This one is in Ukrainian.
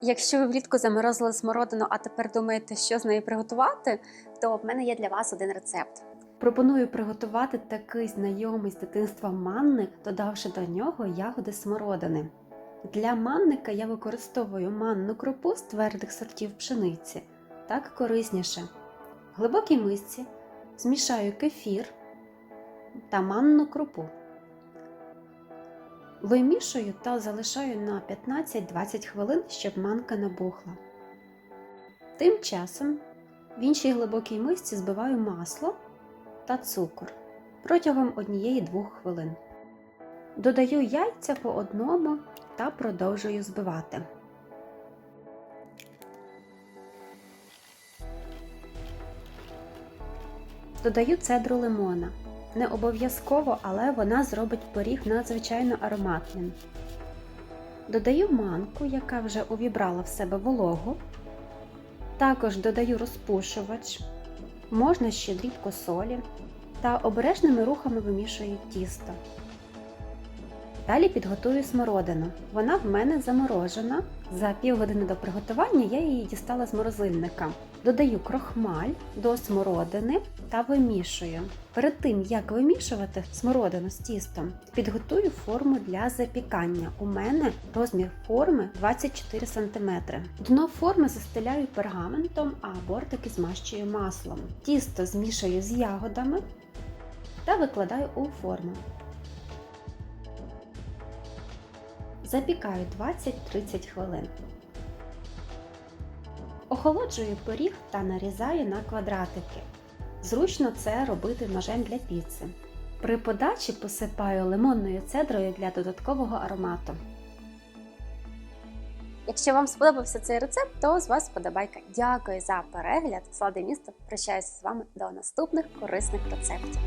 Якщо ви влітку заморозили смородину, а тепер думаєте, що з нею приготувати, то в мене є для вас один рецепт. Пропоную приготувати такий знайомий з дитинства манник, додавши до нього ягоди смородини. Для манника я використовую манну крупу з твердих сортів пшениці. Так корисніше. В глибокій мисці змішаю кефір та манну крупу. Вимішую та залишаю на 15-20 хвилин, щоб манка набухла. Тим часом в іншій глибокій мисці збиваю масло та цукор протягом 1-2 хвилин. Додаю яйця по одному та продовжую збивати. Додаю цедру лимона. Не обов'язково, але вона зробить поріг надзвичайно ароматним. Додаю манку, яка вже увібрала в себе вологу. Також додаю розпушувач, можна ще дрібку солі та обережними рухами вимішую тісто. Далі підготую смородину. Вона в мене заморожена. За півгодини до приготування я її дістала з морозильника. Додаю крохмаль до смородини та вимішую. Перед тим як вимішувати смородину з тістом, підготую форму для запікання. У мене розмір форми 24 см. Дно форми застеляю пергаментом, а бортики змащую маслом. Тісто змішую з ягодами та викладаю у форму. Запікаю 20-30 хвилин. Охолоджую пиріг та нарізаю на квадратики. Зручно це робити ножем для піци. При подачі посипаю лимонною цедрою для додаткового аромату. Якщо вам сподобався цей рецепт, то з вас вподобайка. Дякую за перегляд. Сладе місто. Прощаюся з вами до наступних корисних рецептів.